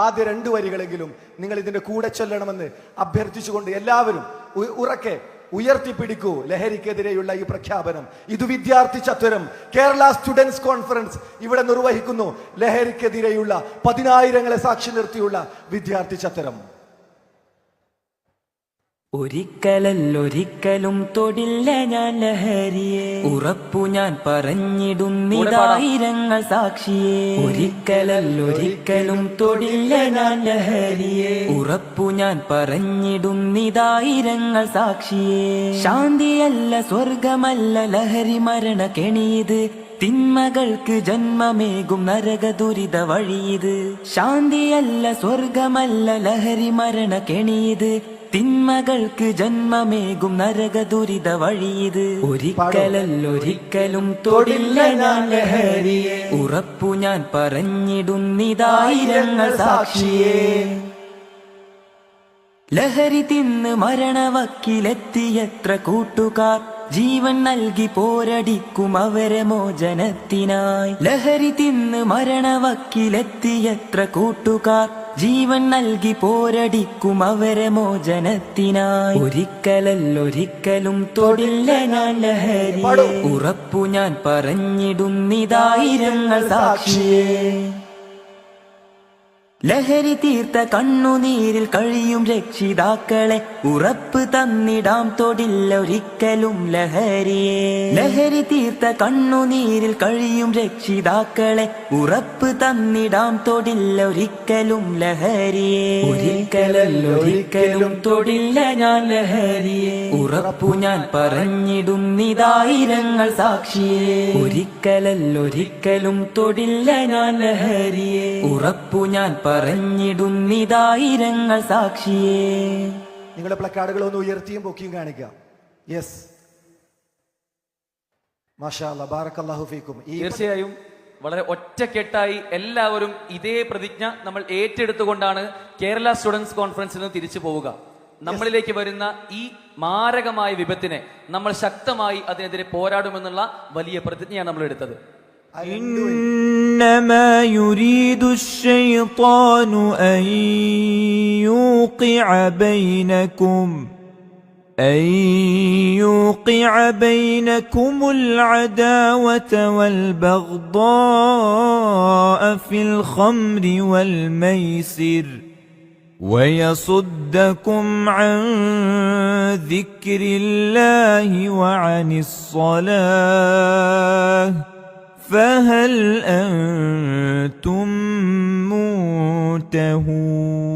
ആദ്യ രണ്ട് വരികളെങ്കിലും നിങ്ങൾ ഇതിന്റെ കൂടെ ചൊല്ലണമെന്ന് അഭ്യർത്ഥിച്ചുകൊണ്ട് എല്ലാവരും ഉറക്കെ ഉയർത്തിപ്പിടിക്കൂ ലഹരിക്കെതിരെയുള്ള ഈ പ്രഖ്യാപനം. ഇത് വിദ്യാർത്ഥി ചത്വരം. കേരള സ്റ്റുഡൻസ് കോൺഫറൻസ് ഇവിടെ നിർവഹിക്കുന്നു. ലഹരിക്കെതിരെയുള്ള പതിനായിരങ്ങളെ സാക്ഷി നിർത്തിയുള്ള വിദ്യാർത്ഥി ചത്വരം. ഒരിക്കലല്ലൊരിക്കലും തൊടില്ല ഞാൻ ലഹരിയെ. ഉറപ്പു ഞാൻ പറഞ്ഞിടുന്നിതായിരങ്ങൾ സാക്ഷിയെ. ഒരിക്കലല്ലൊരിക്കലും തൊടില്ല ഞാൻ ലഹരിയെ. ഉറപ്പു ഞാൻ പറഞ്ഞിടുന്നിതായിരങ്ങൾ സാക്ഷിയെ. ശാന്തിയല്ല സ്വർഗമല്ല ലഹരി മരണ കെണിയത് തിന്മകൾക്ക് ജന്മമേകും നരക ദുരിത വഴിയത് ശാന്തിയല്ല സ്വർഗമല്ല ലഹരി മരണ കെണിയത് തിന്മകൾക്ക് ജന്മമേകും നരക ദുരിത വഴിയത് ഒരിക്കലല്ലൊരിക്കലും തൊടില്ല ഞാൻ ഉറപ്പു ഞാൻ പറഞ്ഞിടുന്നിതായിരങ്ങൾ സാക്ഷിയേ. ലഹരി തിന്ന് മരണവക്കിലെത്തിയത്ര കൂട്ടുകാർ. ജീവൻ നൽകി പോരടിക്കും അവരെ മോചനത്തിനായി. ലഹരി തിന്ന് മരണവക്കിലെത്തിയത്ര കൂട്ടുകാർ. ജീവൻ നൽകി പോരടിക്കും അവരെ മോചനത്തിനായി. ഒരിക്കലല്ലൊരിക്കലും തൊടില്ല ഞാൻ ലഹരി ഉറപ്പു ഞാൻ പറഞ്ഞിടുന്നിതായിരങ്ങൾ സാക്ഷിയേ. ലഹരി തീർത്ത കണ്ണുനീരിൽ കഴിയും രക്ഷിതാക്കളെ. ഉറപ്പ് തന്നിടാം തൊടില്ല ഒരിക്കലും ലഹരിയെ. ലഹരി തീർത്ത കണ്ണുനീരിൽ കഴിയും രക്ഷിതാക്കളെ. ഉറപ്പ് തന്നിടാം തൊടില്ല ഒരിക്കലും ലഹരിയെ. ഒരിക്കലല്ലൊരിക്കലും തൊടില്ല ഞാൻ ലഹരിയെ. ഉറപ്പു ഞാൻ പറഞ്ഞിടുന്നിതായിരങ്ങൾ സാക്ഷിയെ. ഒരിക്കലല്ലൊരിക്കലും തൊടില്ല ഞാൻ ലഹരിയെ. ഉറപ്പു ഞാൻ പറഞ്ഞിടുന്നിതായിരങ്ങൾ സാക്ഷിയെ. നിങ്ങളുടെ പ്ലക്കാർഡുകൾ ഒന്ന് ഉയർത്തിയും പൊക്കിയും കാണിക്കാം യെസ് ഫീക്കും. ഈ തീർച്ചയായും വളരെ ഒറ്റക്കെട്ടായി എല്ലാവരും ഇതേ പ്രതിജ്ഞ നമ്മൾ ഏറ്റെടുത്തുകൊണ്ടാണ് കേരള സ്റ്റുഡൻസ് കോൺഫറൻസിൽ നിന്ന് തിരിച്ചു പോവുക. നമ്മളിലേക്ക് വരുന്ന ഈ മാരകമായ വിപത്തിനെ നമ്മൾ ശക്തമായി അതിനെതിരെ പോരാടുമെന്നുള്ള വലിയ പ്രതിജ്ഞയാണ് നമ്മൾ എടുത്തത്. إنما يريد الشيطان أن يوقع بينكم أن يوقع بينكم العداوة والبغضاء في الخمر والميسر ويصدكم عن ذكر الله وعن الصلاة. فهل أنتم منتهون